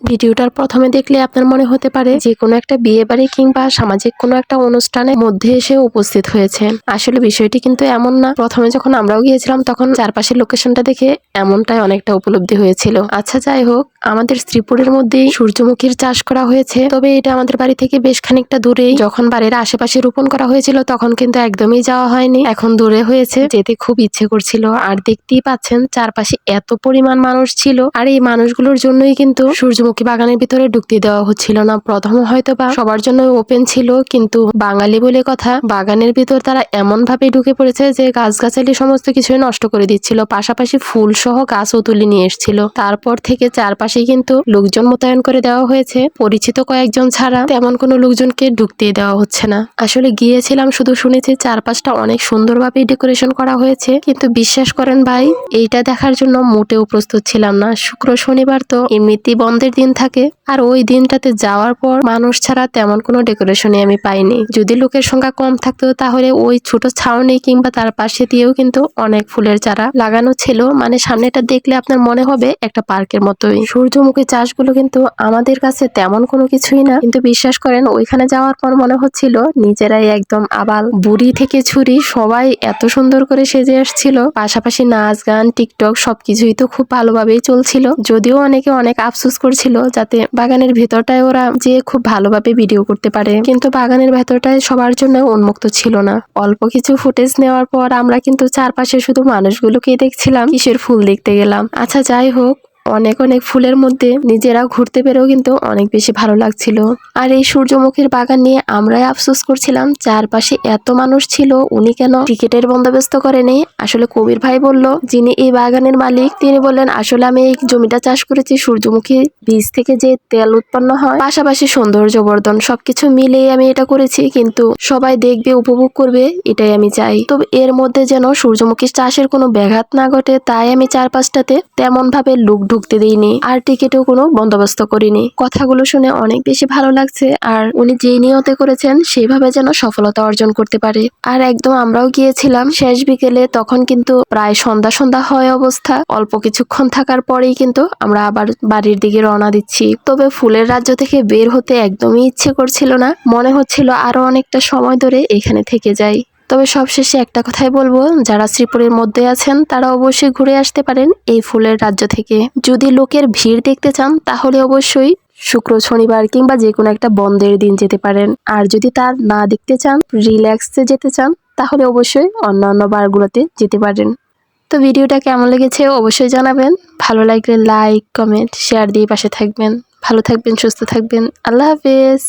ভিডিওটার প্রথমে দেখলে আপনার মনে হতে পারে যে কোনো একটা বিয়ে বাড়ি কিংবা সামাজিক কোনো একটা অনুষ্ঠানের মধ্যে এসে উপস্থিত হয়েছেন আসলে বিষয়টি কিন্তু এমন না। প্রথমে যখন আমরাও গিয়েছিলাম, তখন চারপাশের লোকেশনটা দেখে এমনটাই অনেকটা উপলব্ধি হয়েছিল। আচ্ছা যাই হোক, আমাদের শ্রীপুরের মধ্যেই সূর্যমুখীর চাষ করা হয়েছে। তবে এটা আমাদের বাড়ি থেকে বেশ খানিকটা দূরেই। যখন বাড়ির আশেপাশে রোপণ করা হয়েছিল, তখন কিন্তু একদমই যাওয়া হয়নি। এখন দূরে হয়েছে, যেতে খুব ইচ্ছে করছিল। আর দেখতেই পাচ্ছেন, চারপাশে এত পরিমাণ মানুষ ছিল। আর এই মানুষগুলোর জন্যই কিন্তু সূর্যমুখী বাগানের ভিতরে ঢুকতে দেওয়া হচ্ছিল না। প্রথম হয়তো বা সবার জন্য ওপেন ছিল, কিন্তু বাঙালি বলে কথা, বাগানের ভিতর তারা এমন ভাবে ঢুকে পড়েছে যে গাছগাছালি সমস্ত কিছুই নষ্ট করে দিচ্ছিল। পাশাপাশি ফুল সহ গাছও তুলে নিয়ে এসেছিল। তারপর থেকে চারপাশে কিন্তু লোকজন মোতায়েন করে দেওয়া হয়েছে। পরিচিত কয়েকজন ছাড়া তেমন কোনো লোকজনকে ঢুকতে দেওয়া হচ্ছে না। আসলে গিয়েছিলাম, শুধু শুনেছি চারপাশটা অনেক সুন্দরভাবে ডেকোরেশন করা হয়েছে। কিন্তু বিশ্বাস করেন ভাই, এইটা দেখার জন্য মোটেও প্রস্তুত ছিলাম না। শুক্র, শনিবার তো এমনিতেই বন্ধের দিন থাকে, আর ওই দিনটাতে যাওয়ার পর মানুষ ছাড়া তেমন কোনো ডেকোরেশনই আমি পাইনি। যদি লোকের সংখ্যা কম থাকতো, তাহলে ওই ছোট ছাউনি কিংবা তার পাশে দিয়েও কিন্তু অনেক ফুলের চারা লাগানো ছিল। মানে সামনেটা দেখলে আপনার মনে হবে একটা পার্কের মতোই। সূর্যমুখী চাষগুলো কিন্তু আমাদের কাছে তেমন কোনো কিছুই না। কিন্তু বিশ্বাস করেন, ওইখানে যাওয়ার পর মনে হচ্ছিল নিজেরাই একদম আবাল। বুড়ি থেকে ছুরি সবাই এত সুন্দর করে সেজে আসছিল। পাশাপাশি নাচ গান, টিকটক সবকিছুই তো খুব ভালোভাবেই চলছিল। যদিও অনেকে অনেক আফসোস করছিল যাতে বাগানের ভেতরটায় ওরা যে খুব ভালোভাবে ভিডিও করতে পারে। কিন্তু বাগানের ভেতরটায় সবার জন্য উন্মুক্ত ছিল না। অল্প কিছু ফুটেজ নেওয়ার পর আমরা কিন্তু চারপাশে শুধু মানুষগুলোকে দেখছিলাম, কিসের ফুল দেখতে গেলাম। আচ্ছা যাই হোক অনেক অনেক ফুলের মধ্যে নিজেরা ঘুরতে পেরেও কিন্তু অনেক বেশি ভালো লাগছিল। আর এই সূর্যমুখীর বাগান নিয়ে আমরাই আফসোস করছিলাম, চারপাশে এত মানুষ ছিল, উনি কেন টিকিটের বন্দোবস্ত করেনি? আসলে কবির ভাই বলল, যিনি এই বাগানের মালিক, তিনি বললেন, আসলে আমি এই জমিটা চাষ করেছি সূর্যমুখী বীজ থেকে যে তেল উৎপন্ন হয়। পাশাপাশি সৌন্দর্য বর্ধন, সবকিছু মিলেই আমি এটা করেছি, কিন্তু সবাই দেখবে, উপভোগ করবে, এটাই আমি চাই। তো এর মধ্যে যেন সূর্যমুখী চাষের কোনো ব্যাঘাত না ঘটে, তাই আমি চারপাশটাতে তেমন ভাবে লোক ঢুকতে দিইনি, আর টিকিটও কোনো বন্দোবস্ত করিনি। কথাগুলো শুনে অনেক বেশি ভালো লাগছে, আর উনি যেই নিয়তে করেছেন, সেইভাবে যেন সফলতা অর্জন করতে পারে। আর একদম আমরাও গিয়েছিলাম শেষ বিকেলে, তখন কিন্তু প্রায় সন্ধ্যা সন্ধ্যা হয় অবস্থা। অল্প কিছুক্ষণ থাকার পরেই কিন্তু আমরা আবার বাড়ির দিকে রওনা দিচ্ছি। তবে ফুলের রাজ্য থেকে বের হতে একদমই ইচ্ছে করছিল না। মনে হচ্ছিল আরও অনেকটা সময় ধরে এখানে থেকে যাই। তবে সবশেষে একটা কথাই বলব, যারা শ্রীপুরের মধ্যে আছেন, তারা অবশ্যই ঘুরে আসতে পারেন এই ফুলের রাজ্য থেকে। যদি লোকের ভিড় দেখতে চান, তাহলে অবশ্যই শুক্র, শনিবার কিংবা যে কোনো একটা বন্ধের দিন যেতে পারেন। আর যদি তার না দেখতে চান, রিল্যাক্সে যেতে চান, তাহলে অবশ্যই অন্য অন্য বারগুলোতে যেতে পারেন। তো ভিডিওটা কেমন লেগেছে অবশ্যই জানাবেন। ভালো লাগলে লাইক, কমেন্ট, শেয়ার দিয়ে পাশে থাকবেন। ভালো থাকবেন, সুস্থ থাকবেন। আল্লাহ হাফেজ।